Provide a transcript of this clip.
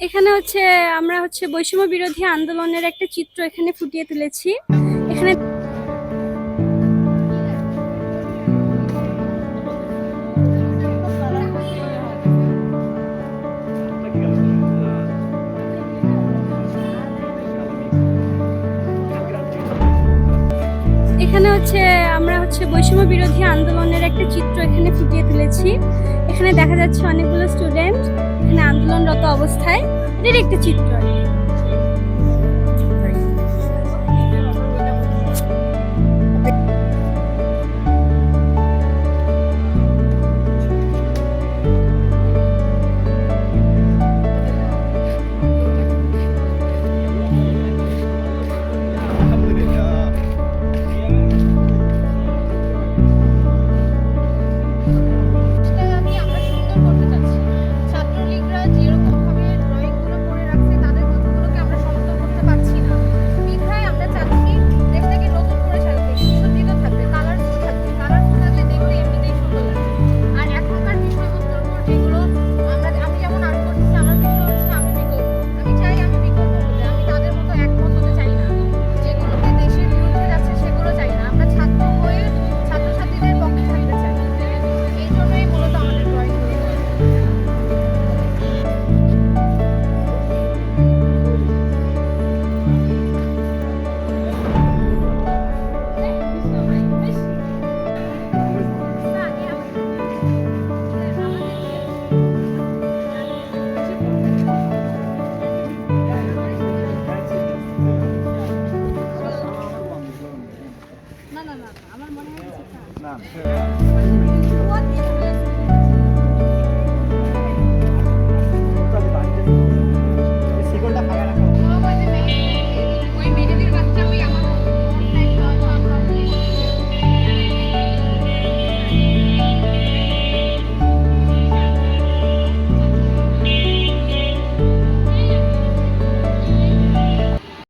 এখানে হচ্ছে আমরা হচ্ছে বৈষম্য বিরোধী আন্দোলনের একটা চিত্র এখানে ফুটিয়ে তুলেছি। এখানে এখানে হচ্ছে আমরা হচ্ছে বৈষম্য বিরোধী আন্দোলনের একটা চিত্র এখানে ফুটিয়ে তুলেছি। এখানে দেখা যাচ্ছে অনেকগুলো স্টুডেন্ট এখানে আন্দোলনরত অবস্থায় এটির একটি চিত্র। น้ำเชื่อ